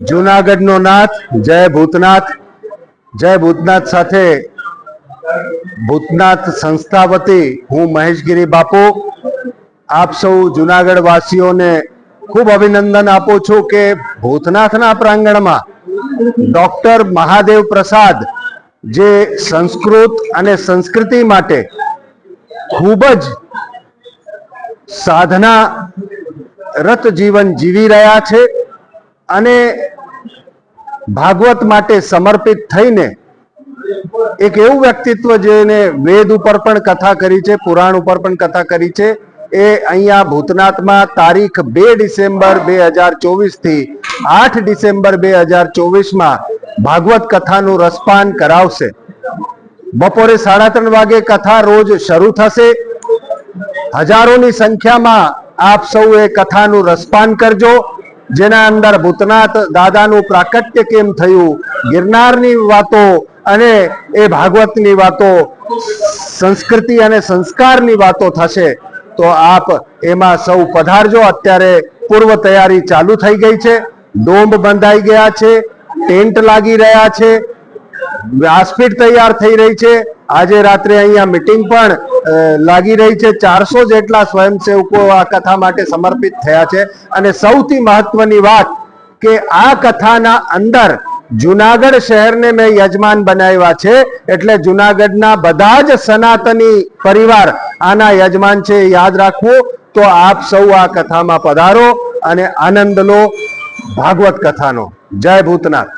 જુનાગઢનો નાથ, જય ભૂતનાથ. જય ભૂતનાથ સાથે ભૂતનાથ સંસ્થા વતી હું મહેશગીરી બાપુ આપ સૌ જુનાગઢ વાસીઓને ખૂબ અભિનંદન આપું છું કે ભૂતનાથના પ્રાંગણમાં ડોક્ટર મહાદેવ પ્રસાદ જે સંસ્કૃત અને સંસ્કૃતિ માટે ખૂબ જ સાધના રત જીવન જીવી રહ્યા છે અને ભાગવત માટે સમર્પિત થઈને એક એવું વ્યક્તિત્વ જેને વેદ ઉપર પણ કથા કરી છે, પુરાણ ઉપર પણ કથા કરી છે, એ અહીંયા ભૂતનાથમાં તારીખ બે ડિસેમ્બર બે હજાર ચોવીસથી આઠ ડિસેમ્બર બે હજાર ચોવીસમાં ભાગવત કથાનું રસપાન કરાવશે. બપોરે સાડા ત્રણ વાગે કથા રોજ શરૂ થશે. હજારોની સંખ્યામાં આપ સૌએ કથાનું રસપાન કરજો. જેના અંદર ભૂતનાથ દાદાનું પ્રાકટ્ય કેમ થયું? ગિરનારની વાતો અને એ ભાગવતની વાતો, સંસ્કૃતિ અને સંસ્કારની વાતો થશે તો આપ એમાં સૌ પધારજો. અત્યારે પૂર્વ તૈયારી ચાલુ થઈ ગઈ છે. ડોમ્બ બંધાઈ ગયા છે. ટેન્ટ લાગી રહ્યા છે. વ્યાસપીઠ તૈયાર થઈ રહી છે. આજે રાત્રે અહીંયા મીટિંગ પણ લાગી રહી છે. ચારસો જેટલા સ્વયંસેવકો આ કથા માટે સમર્પિત થયા છે. અને સૌથી મહત્વની વાત કે આ કથાના અંદર જુનાગઢ શહેરને મેં યજમાન બનાવ્યા છે. એટલે જુનાગઢના બધા જ સનાતની પરિવાર આના યજમાન છે યાદ રાખવું તો આપ સૌ આ કથામાં પધારો અને આનંદ લો. ભાગવત કથાનો. જય ભૂતનાથ.